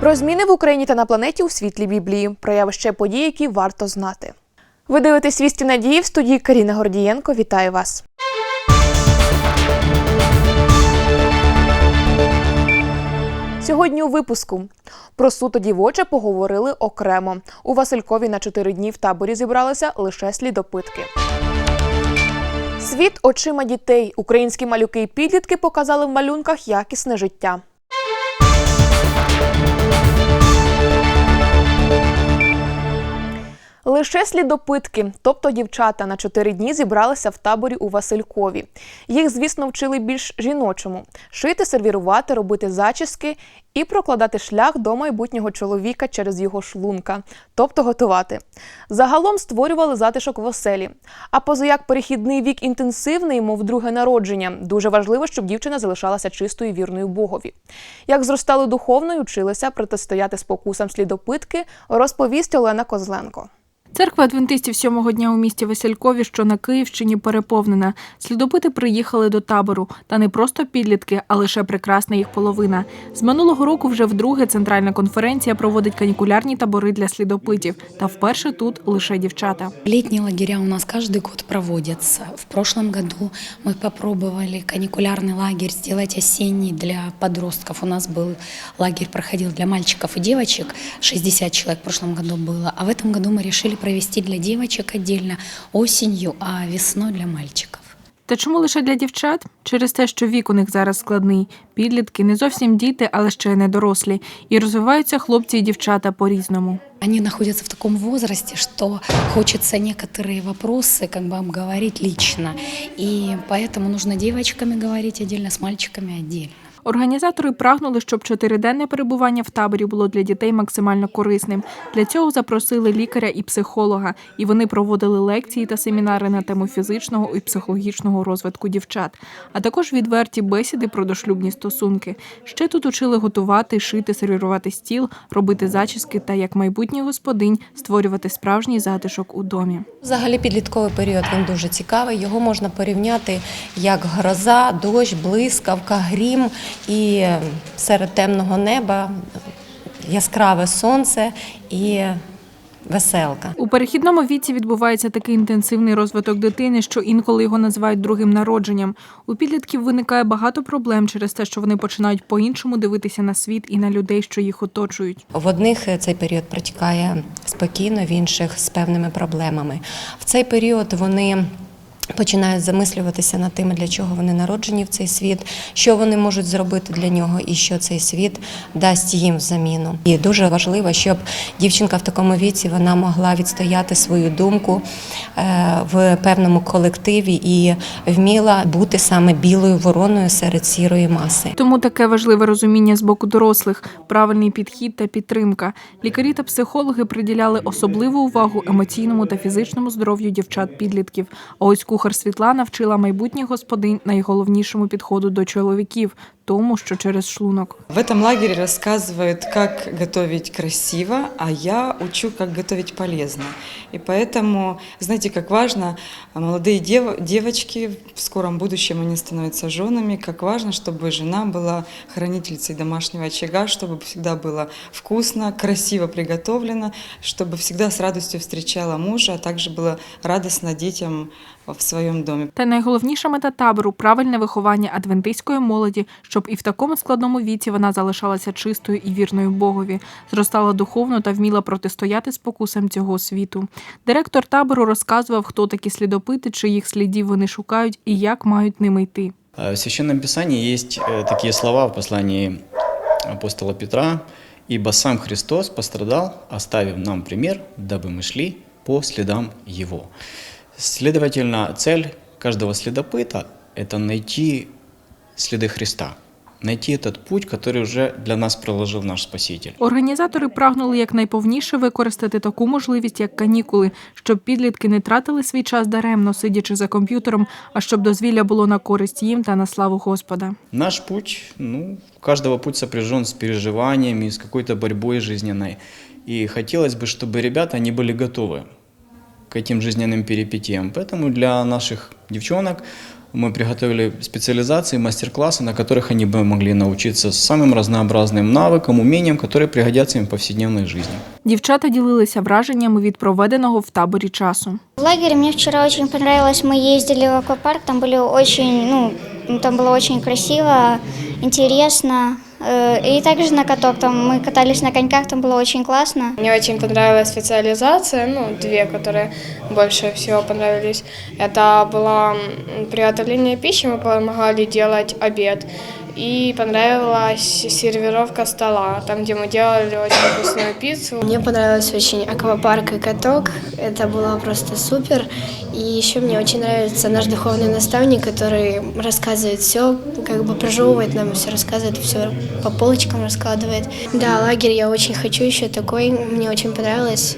Про зміни в Україні та на планеті у світлі Біблії, про явище подій, які варто знати. Ви дивитесь «Вісті надії в студії Каріна Гордієнко. Вітаю вас. Сьогодні у випуску про суто дівоче поговорили окремо. У Василькові на чотири дні в таборі зібралися лише слідопитки. Світ очима дітей. Українські малюки і підлітки показали в малюнках якісне життя. Лише слідопитки, тобто дівчата, на чотири дні зібралися в таборі у Василькові. Їх, звісно, вчили більш жіночому: шити, сервірувати, робити зачіски і прокладати шлях до майбутнього чоловіка через його шлунка, тобто готувати. Загалом створювали затишок в оселі. А позаяк перехідний вік інтенсивний, мов друге народження, дуже важливо, щоб дівчина залишалася чистою вірною Богові. Як зростали духовно і вчилися протистояти спокусам слідопитки, розповість Олена Козленко. Церква адвентистів сьомого дня у місті Василькові, що на Київщині, переповнена. Слідопити приїхали до табору. Та не просто підлітки, а лише прекрасна їх половина. З минулого року вже вдруге центральна конференція проводить канікулярні табори для слідопитів. Та вперше тут лише дівчата. Летние лагеря у нас каждый год проводятся. В прошлом году мы попробовали каникулярный лагерь сделать осенний для подростков. У нас был лагерь, проходил для мальчиков и девочек, 60 человек в прошлом году было. А в этом году мы решили провести для девочек отдельно осенью, а весной для мальчиков. Та чому лише для дівчат? Через те, що вік у них зараз складний. Підлітки не зовсім діти, але ще не дорослі. І розвиваються хлопці і дівчата по-різному. Они находятся в таком возрасте, что хочется некоторые вопросы как бы обговорить лично. И поэтому нужно девочками говорить отдельно, с мальчиками отдельно. Організатори прагнули, щоб чотириденне перебування в таборі було для дітей максимально корисним. Для цього запросили лікаря і психолога, і вони проводили лекції та семінари на тему фізичного і психологічного розвитку дівчат, а також відверті бесіди про дошлюбні стосунки. Ще тут учили готувати, шити, сервірувати стіл, робити зачіски та як майбутній господинь створювати справжній затишок у домі. Взагалі підлітковий період він дуже цікавий. Його можна порівняти як гроза, дощ, блискавка, грім і серед темного неба яскраве сонце і веселка. У перехідному віці відбувається такий інтенсивний розвиток дитини, що інколи його називають другим народженням. У підлітків виникає багато проблем через те, що вони починають по-іншому дивитися на світ і на людей, що їх оточують. В одних цей період протікає спокійно, в інших з певними проблемами. В цей період вони. Починають замислюватися над тим, для чого вони народжені в цей світ, що вони можуть зробити для нього, і що цей світ дасть їм в заміну. І дуже важливо, щоб дівчинка в такому віці вона могла відстояти свою думку е, в певному колективі і вміла бути саме білою вороною серед сірої маси. Тому таке важливе розуміння з боку дорослих, правильний підхід та підтримка. Лікарі та психологи приділяли особливу увагу емоційному та фізичному здоров'ю дівчат-підлітків. А ось кухар Світлана вчила майбутніх господинь найголовнішому підходу до чоловіків, тому що через шлунок. В этом лагере рассказывают, как готовить красиво, а я учу, как готовить полезно. И поэтому, знаете, как важно, а, молодые дев- девочки, в скором будущем они становятся женами, как важно, чтобы жена была хранительницей домашнего очага, чтобы всегда было вкусно, красиво приготовлено, чтобы всегда с радостью встречала мужа, а также было радостно детям в своем доме. Та найголовніша мета табору правильне виховання адвентистської молоді, щоб і в такому складному віці вона залишалася чистою і вірною Богові, зростала духовно та вміла протистояти спокусам цього світу. Директор табору розказував, хто такі слідопити, чиїх слідів вони шукають і як мають ними йти. Э, В Священном Писании есть э, такие слова в послании апостола Петра. «Ибо сам Христос пострадал, оставив нам пример, дабы мы шли по следам Его». Следовательно, цель каждого следопыта – это найти следы Христа, найти этот путь, который уже для нас проложил наш Спаситель. Організатори прагнули якнайповніше використати таку можливість, як канікули, щоб підлітки не тратили свій час даремно, сидячи за комп'ютером, а щоб дозвілля було на користь їм та на славу Господа. Наш путь, ну, у каждого путь сопряжен с переживаниями, с какой-то борьбой жизненной. И хотелось бы, чтобы ребята, они были готовы к этим жизненным перипетиям. Поэтому для наших девчонок мы приготовили специализации, мастер-классы, на которых они бы могли научиться самым разнообразным навыкам, умениям, которые пригодятся им в повседневной жизни. Дівчата ділилися враженнями від проведеного в таборі часу. В лагере мне вчера очень понравилось. Мы ездили в аквапарк, там были очень, ну, там было очень красиво, интересно. Э, И также на каток, там мы катались на коньках, там было очень классно. Мне очень понравилась специализация, ну, две, которые больше всего понравились. Это было приготовление пищи, мы помогали делать обед. И понравилась сервировка стола, там, где мы делали очень вкусную пиццу. Мне понравился очень аквапарк и каток. Это было просто супер. И еще мне очень нравится наш духовный наставник, который рассказывает все, как бы прожевывает нам все, рассказывает все по полочкам раскладывает. Да, лагерь я очень хочу еще такой. Мне очень понравилось.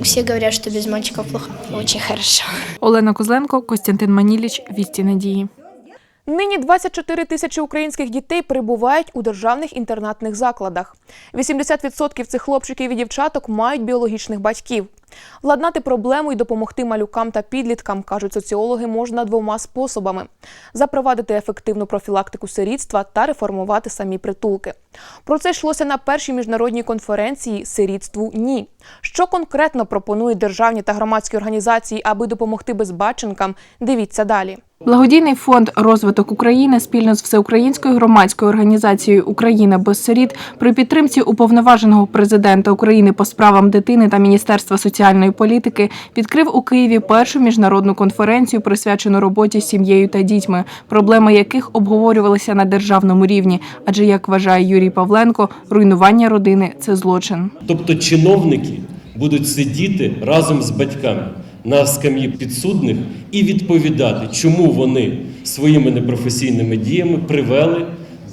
Все говорят, что без мальчиков плохо. Очень хорошо. Олена Козленко, Костянтин Маніліч, Вісті Надії. Нині 24 тисячі українських дітей перебувають у державних інтернатних закладах. 80% цих хлопчиків і дівчаток мають біологічних батьків. Владнати проблему і допомогти малюкам та підліткам, кажуть соціологи, можна двома способами: запровадити ефективну профілактику сирітства та реформувати самі притулки. Про це йшлося на першій міжнародній конференції Сирітству ні. Що конкретно пропонують державні та громадські організації, аби допомогти безбаченкам? Дивіться далі. Благодійний фонд Розвиток України спільно з всеукраїнською громадською організацією Україна без сиріт при підтримці уповноваженого президента України по справам дитини та Міністерства соціальної політики відкрив у Києві першу міжнародну конференцію, присвячену роботі з сім'єю та дітьми, проблеми яких обговорювалися на державному рівні. Адже як вважає Юрій Павленко, руйнування родини це злочин. Тобто чиновники будуть сидіти разом з батьками на скам'ї підсудних і відповідати, чому вони своїми непрофесійними діями привели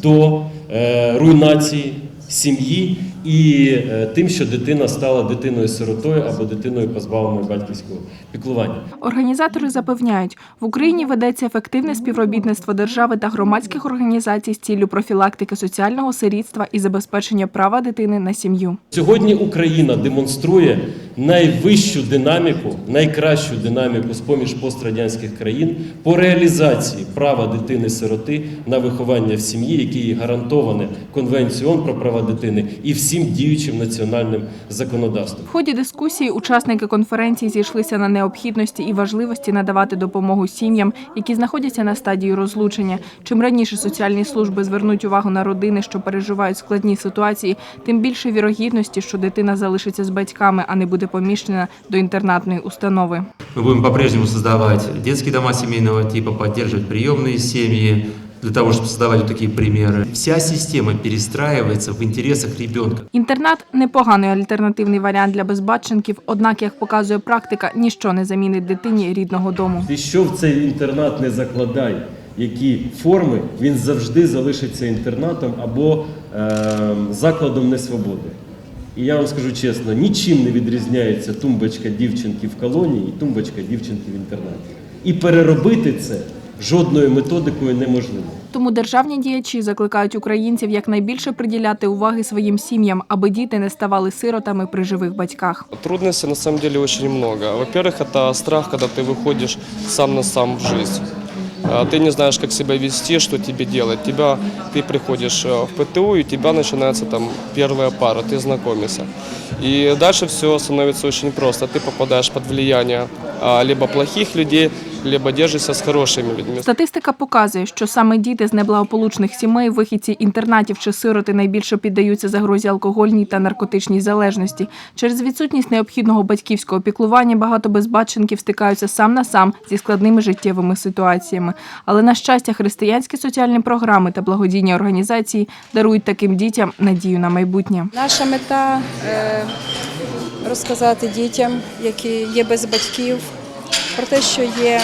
до е, руйнації сім'ї і е, тим, що дитина стала дитиною-сиротою або дитиною позбавленою батьківського піклування. Організатори запевняють, в Україні ведеться ефективне співробітництво держави та громадських організацій з ціллю профілактики соціального сирітства і забезпечення права дитини на сім'ю. Сьогодні Україна демонструє найвищу динаміку, найкращу динаміку з поміж пострадянських країн по реалізації права дитини-сироти на виховання в сім'ї, яке є гарантоване Конвенцією про права дитини і всім діючим національним законодавством. В ході дискусії учасники конференції зійшлися на необхідності і важливості надавати допомогу сім'ям, які знаходяться на стадії розлучення. Чим раніше соціальні служби звернуть увагу на родини, що переживають складні ситуації, тим більше вірогідності, що дитина залишиться з батьками, а не буде поміщена до інтернатної установи. Мы будем по-прежнему создавать детские дома семейного типа, поддерживать приемные семьи, для того, чтобы создавать вот такие примеры. Вся система перестраивается в интересах ребенка. Інтернат непоганий альтернативний варіант для безбатченків, однак, як показує практика, ніщо не замінить дитині рідного дому. Ти що в цей інтернат не закладай, які форми, він завжди залишиться інтернатом або е, закладом несвободи. І я вам скажу чесно, нічим не відрізняється тумбочка дівчинки в колонії і тумбочка дівчинки в інтернаті. І переробити це жодною методикою неможливо. Тому державні діячі закликають українців якнайбільше приділяти уваги своїм сім'ям, аби діти не ставали сиротами при живих батьках. Трудностей на самом деле очень много. Во-первых, это страх, когда ты выходишь сам на сам в жизнь. А Ты не знаешь, как себя вести, что тебе делать. Тебя, ты приходишь э, в ПТУ, и у тебя начинается там первая пара, ты знакомишься. И дальше все становится очень просто. Ты попадаешь под влияние а, либо плохих людей, либо держишься с хорошими людьми. Статистика показує, що саме діти з неблагополучних сімей, вихідці інтернатів чи сироти найбільше піддаються загрозі алкогольній та наркотичній залежності. Через відсутність необхідного батьківського піклування багато безбатченків стикаються сам на сам зі складними життєвими ситуаціями. Але на щастя, християнські соціальні програми та благодійні організації дарують таким дітям надію на майбутнє. Наша мета е, розказати дітям, які є без батьків, про те, що є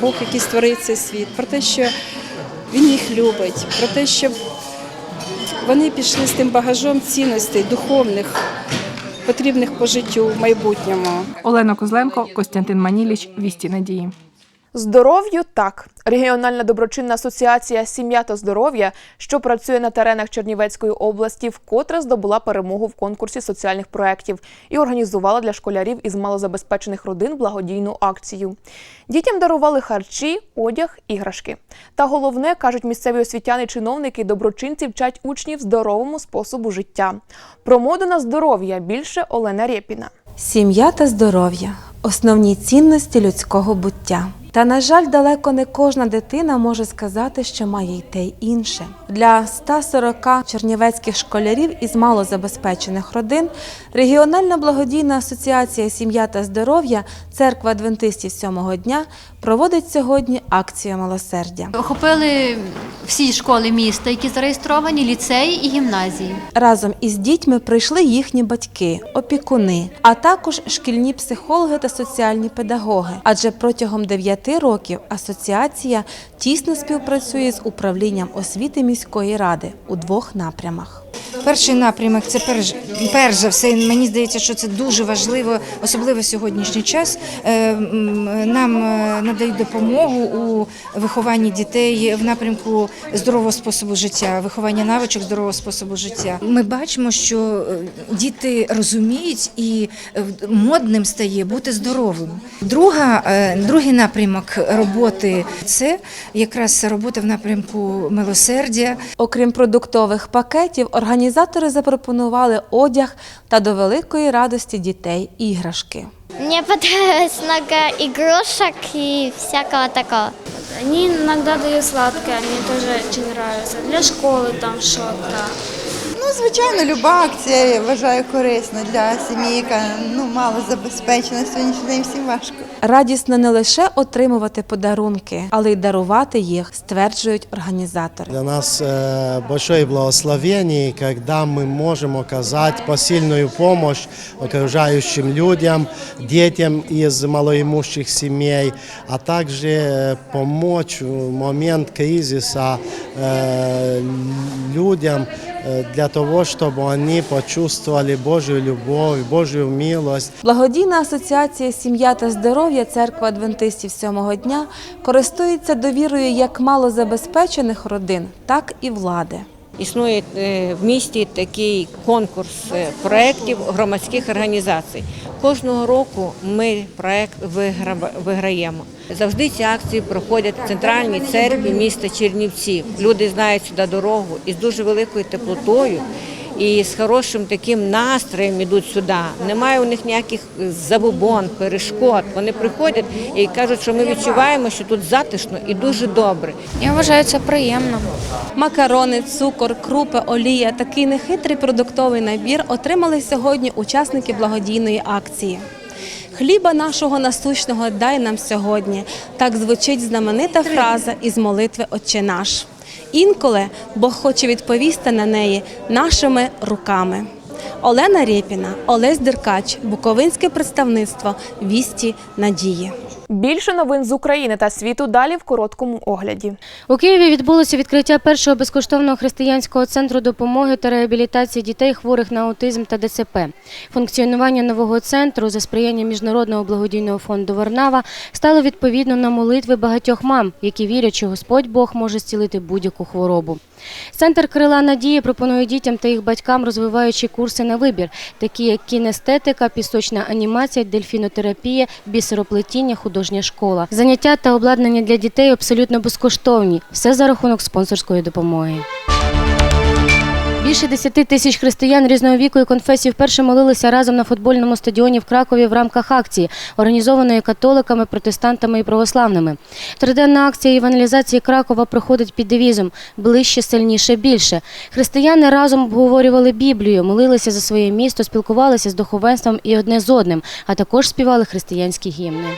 Бог, який створив цей світ, про те, що Він їх любить, про те, щоб вони пішли з тим багажом цінностей духовних, потрібних по життю в майбутньому. Олена Козленко, Костянтин Маніліч, Вісті Надії. Здоров'ю так, Регіональна доброчинна асоціація Сім'я та здоров'я, що працює на теренах Чернівецької області, вкотре здобула перемогу в конкурсі соціальних проєктів і організувала для школярів із малозабезпечених родин благодійну акцію. Дітям дарували харчі, одяг, іграшки. Та головне, кажуть місцеві освітяни чиновники, доброчинці вчать учнів здоровому способу життя. Про моду на здоров'я більше Олена Рєпіна. Сім'я та здоров'я основні цінності людського буття. Та, на жаль, далеко не кожна дитина може сказати, що має й те й інше. Для 140 чернівецьких школярів із малозабезпечених родин регіональна благодійна асоціація Сім'я та здоров'я Церква Адвентистів сьомого дня проводить сьогодні акцію милосердя. Охопили всі школи міста, які зареєстровані, ліцеї і гімназії. Разом із дітьми прийшли їхні батьки, опікуни, а також шкільні психологи та соціальні педагоги. Адже протягом 9 років асоціація тісно співпрацює з управлінням освіти міської ради у двох напрямах. Перший напрямок це перш, перш за все. Мені здається, що це дуже важливо, особливо в сьогоднішній час. Е, Нам е, надають допомогу у вихованні дітей в напрямку здорового способу життя, виховання навичок здорового способу життя. Ми бачимо, що е, діти розуміють і модним стає бути здоровим. Друга, другий напрямок роботи це якраз робота в напрямку милосердя. Окрім продуктових пакетів, організатори запропонували одяг та до великої радості дітей іграшки. Мені подобається много игрушек і всякого такого. Они иногда дают сладкое, мне тоже очень нравится. Для школы там что-то. Ну, звичайно, люба акція я вважаю корисна для сім'ї, яка ну, мало забезпечена. Сьогоднішній день всім важко. Радісно не лише отримувати подарунки, але й дарувати їх, стверджують організатори. Для нас э, большое благословение, когда мы можем оказать посильную помощь окружающим людям, детям из малоимущих семей, а также э, помочь в момент кризиса э, людям э, для того, чтобы они почувствовали Божью любовь, Божью милость. Благодійна асоціація Сім'я та здоров'я церква адвентистів сьомого дня користується довірою як малозабезпечених родин, так і влади. Існує е, в місті такий конкурс е, проєктів громадських організацій. Кожного року ми проєкт виграємо. Завжди ці акції проходять в центральній церкві міста Чернівців. Люди знають сюди дорогу і з дуже великою теплотою. І з хорошим таким настроєм ідуть сюди. Немає у них ніяких забобон, перешкод. Вони приходять і кажуть, що ми відчуваємо, що тут затишно і дуже добре. Я вважаю це приємно. Макарони, цукор, крупи, олія такий нехитрий продуктовий набір отримали сьогодні учасники благодійної акції. Хліба нашого насущного дай нам сьогодні. Так звучить знаменита фраза із молитви Отче наш. Інколи Бог хоче відповісти на неї нашими руками. Олена Рєпіна, Олесь Деркач, Буковинське представництво Вісті Надії. Більше новин з України та світу далі в короткому огляді. У Києві відбулося відкриття першого безкоштовного християнського центру допомоги та реабілітації дітей, хворих на аутизм та ДЦП. Функціонування нового центру за сприяння міжнародного благодійного фонду Варнава стало відповідно на молитви багатьох мам, які вірять, що Господь Бог може зцілити будь-яку хворобу. Центр крила надії пропонує дітям та їх батькам розвиваючі курси на вибір, такі як кінестетика, пісочна анімація, дельфінотерапія, бісероплетіння, художня школа. Заняття та обладнання для дітей абсолютно безкоштовні. Все за рахунок спонсорської допомоги. Більше 10 тисяч християн різного віку і конфесій вперше молилися разом на футбольному стадіоні в Кракові в рамках акції, організованої католиками, протестантами і православними. Триденна акція евангелізації Кракова проходить під девізом ближче, сильніше, більше. Християни разом обговорювали Біблію, молилися за своє місто, спілкувалися з духовенством і одне з одним, а також співали християнські гімни.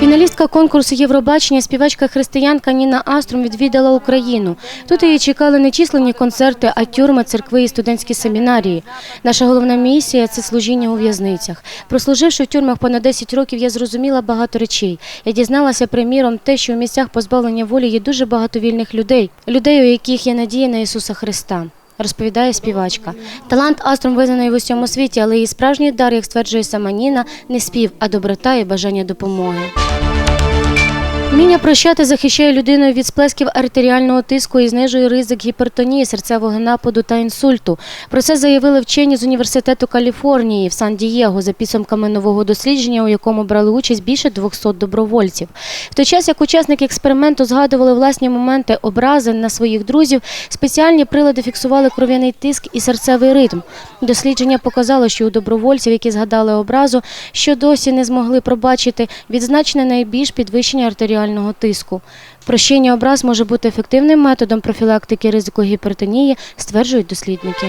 Фіналістка конкурсу Євробачення, співачка християнка Ніна Аструм відвідала Україну. Тут її чекали не численні концерти, а тюрми, церкви і студентські семінарії. Наша головна місія це служіння у в'язницях. Прослуживши в тюрмах понад 10 років, я зрозуміла багато речей. Я дізналася, приміром, те, що у місцях позбавлення волі є дуже багато вільних людей, людей, у яких є надія на Ісуса Христа. Розповідає співачка. Талант Астром визнаний в усьому світі, але її справжній дар, як стверджує сама Ніна, не спів, а доброта і бажання допомоги. Вміння прощати захищає людину від сплесків артеріального тиску і знижує ризик гіпертонії, серцевого нападу та інсульту. Про це заявили вчені з університету Каліфорнії в Сан-Дієго за підсумками нового дослідження, у якому брали участь більше 200 добровольців. В той час, як учасники експерименту згадували власні моменти образи на своїх друзів, спеціальні прилади фіксували кров'яний тиск і серцевий ритм. Дослідження показало, що у добровольців, які згадали образу, що досі не змогли пробачити, відзначене найбільш підвищення артеріального тиску. Прощення образ може бути ефективним методом профілактики ризику гіпертонії, стверджують дослідники.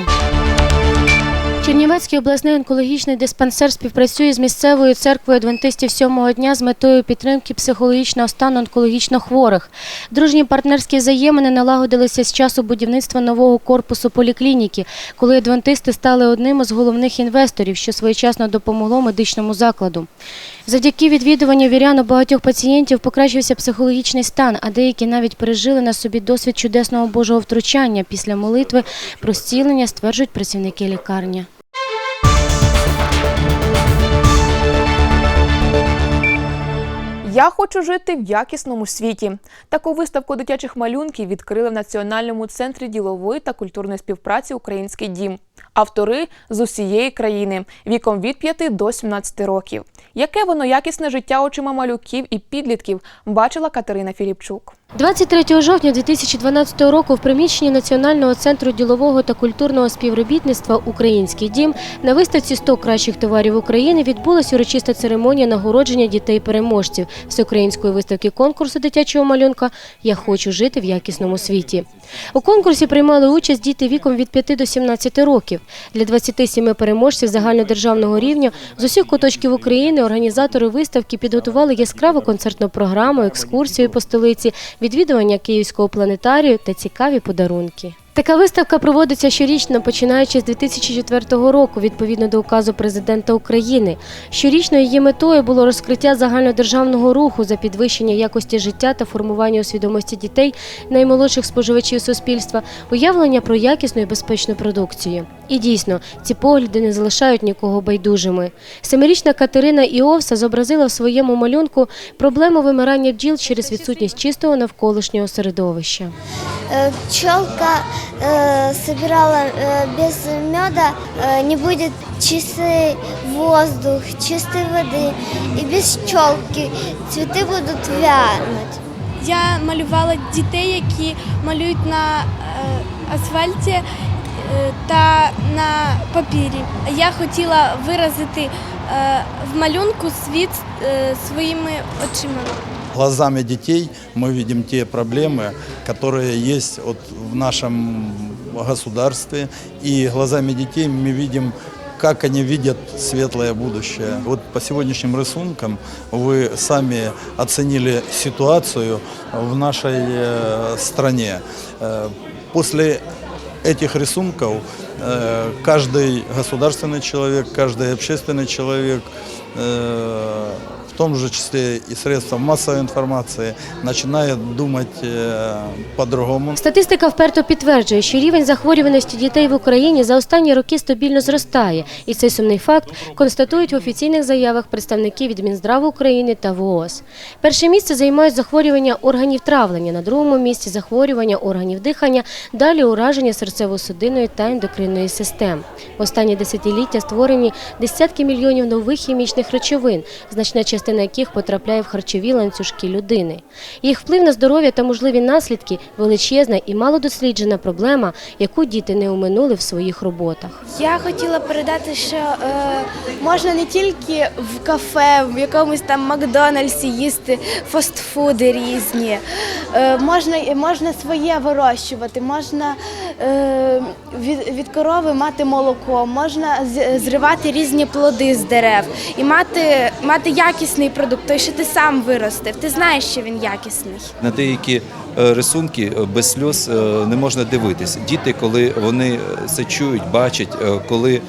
Чернівецький обласний онкологічний диспансер співпрацює з місцевою церквою адвентистів сьомого дня з метою підтримки психологічного стану онкологічно хворих. Дружні партнерські взаємини налагодилися з часу будівництва нового корпусу поліклініки, коли адвентисти стали одним із головних інвесторів, що своєчасно допомогло медичному закладу. Завдяки відвідуванню вірян у багатьох пацієнтів покращився психологічний стан, а деякі навіть пережили на собі досвід чудесного Божого втручання після молитви про зцілення, стверджують працівники лікарні. Я хочу жити в якісному світі. Таку виставку дитячих малюнків відкрили в Національному центрі ділової та культурної співпраці Український дім. Автори з усієї країни віком від 5 до 17 років. Яке воно якісне життя очима малюків і підлітків бачила Катерина Філіпчук. 23 жовтня 2012 року в приміщенні Національного центру ділового та культурного співробітництва Український дім на виставці «100 кращих товарів України відбулася урочиста церемонія нагородження дітей-переможців всеукраїнської виставки конкурсу дитячого малюнка Я хочу жити в якісному світі. У конкурсі приймали участь діти віком від 5 до 17 років. Для 27 переможців загальнодержавного рівня з усіх куточків України організатори виставки підготували яскраву концертну програму, екскурсію по столиці, відвідування Київського планетарію та цікаві подарунки. Така виставка проводиться щорічно, починаючи з 2004 року, відповідно до указу президента України. Щорічно її метою було розкриття загальнодержавного руху за підвищення якості життя та формування у свідомості дітей, наймолодших споживачів суспільства, уявлення про якісну і безпечну продукцію. І дійсно, ці погляди не залишають нікого байдужими. Семирічна Катерина Іовса зобразила в своєму малюнку проблему вимирання бджіл через відсутність чистого навколишнього середовища. Э, Пчелка э, собирала э, без меда, э, не будет чистый воздух, чистой воды. И без пчелки цветы будут вянуть. Я малювала дітей, які малюють на е, асфальті е, та на папірі. Я хотіла виразити е, в малюнку світ е, своїми очима. Глазами детей мы видим те проблемы, которые есть вот в нашем государстве. И глазами детей мы видим, как они видят светлое будущее. Вот по сегодняшним рисункам вы сами оценили ситуацию в нашей э, стране. Э, После этих рисунков э, каждый государственный человек, каждый общественный человек э, в том же числе и средства массовой информации, начинает думать э, по-другому. Статистика вперто підтверджує, що рівень захворюваності дітей в Україні за останні роки стабільно зростає, і цей сумний факт констатують в офіційних заявах представників від Мінздраву України та ВООЗ. Перше місце займають захворювання органів травлення, на другому місці захворювання органів дихання, далі ураження серцево-судинної та ендокринної систем. В останні десятиліття створені десятки мільйонів нових хімічних речовин, значна частина яких потрапляє в харчові ланцюжки людини. Їх вплив на здоров'я та можливі наслідки величезна і малодосліджена проблема, яку діти не оминули в своїх роботах. Я хотіла передати, що е, можна не тільки в кафе, в якомусь там Макдональдсі їсти фастфуди різні. Е, можна, можна своє вирощувати, можна е, від, від корови мати молоко, можна зривати різні плоди з дерев і мати, мати якісний продукт, той, що ти сам виростив. Ти знаєш, що він якісний. На деякі е, рисунки е, без сльоз е, не можна дивитися. Діти, коли вони це чують, бачать, коли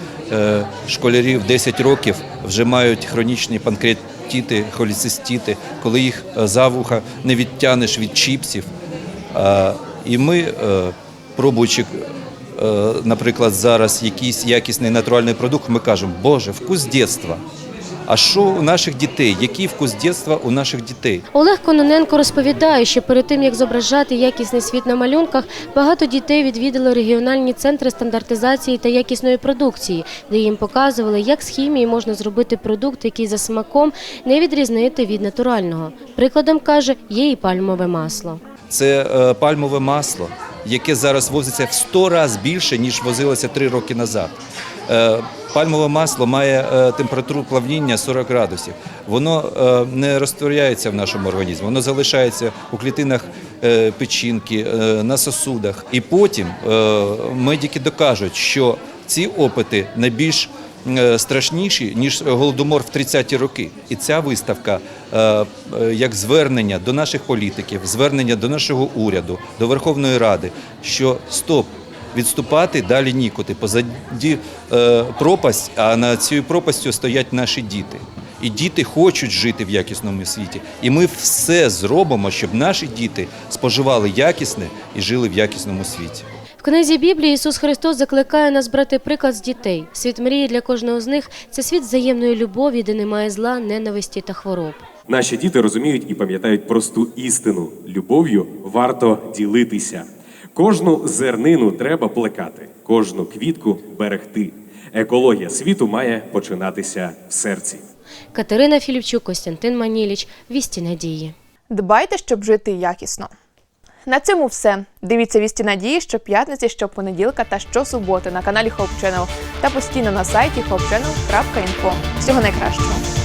школярі в 10 років вже мають хронічні панкреатити, холецистити, коли їх е, за вуха не відтянеш від чіпсів. І ми, пробуючи, наприклад, зараз якийсь якісний натуральний продукт, ми кажемо, Боже, вкус дитинства. А що у наших дітей, який вкус дитинства у наших дітей. Олег Кононенко розповідає, що перед тим як зображати якісний світ на малюнках, багато дітей відвідали регіональні центри стандартизації та якісної продукції, де їм показували, як з хімії можна зробити продукт, який за смаком не відрізнити від натурального. Прикладом каже, є і пальмове масло. Це е, пальмове масло, яке зараз возиться в 100 разів більше, ніж возилося 3 роки назад. Пальмове масло має е, температуру плавління 40 градусів. Воно е, не розтворяється в нашому організмі, воно залишається у клітинах е, печінки, на сосудах. І потім медики докажуть, що ці опити найбільш страшніші, ніж голодомор в 30-ті роки. І ця виставка як звернення до наших політиків, звернення до нашого уряду, до Верховної Ради, що стоп. Відступати далі нікуди. Позаді е, пропасть, а над цією пропастю стоять наші діти. І діти хочуть жити в якісному світі. І ми все зробимо, щоб наші діти споживали якісне і жили в якісному світі. В книзі Біблії Ісус Христос закликає нас брати приклад з дітей. Світ мрії для кожного з них це світ взаємної любові, де немає зла, ненависті та хвороб. Наші діти розуміють і пам'ятають просту істину: любов'ю варто ділитися. Кожну зернину треба плекати, кожну квітку берегти. Екологія світу має починатися в серці. Катерина Філіпчук, Костянтин Маніліч, Вісті Надії. Дбайте, щоб жити якісно. На цьому все. Дивіться вісті надії щоп'ятниці, щопонеділка та щосуботи на каналі Hope Channel та постійно на сайті hopechannel.info. Всього найкращого.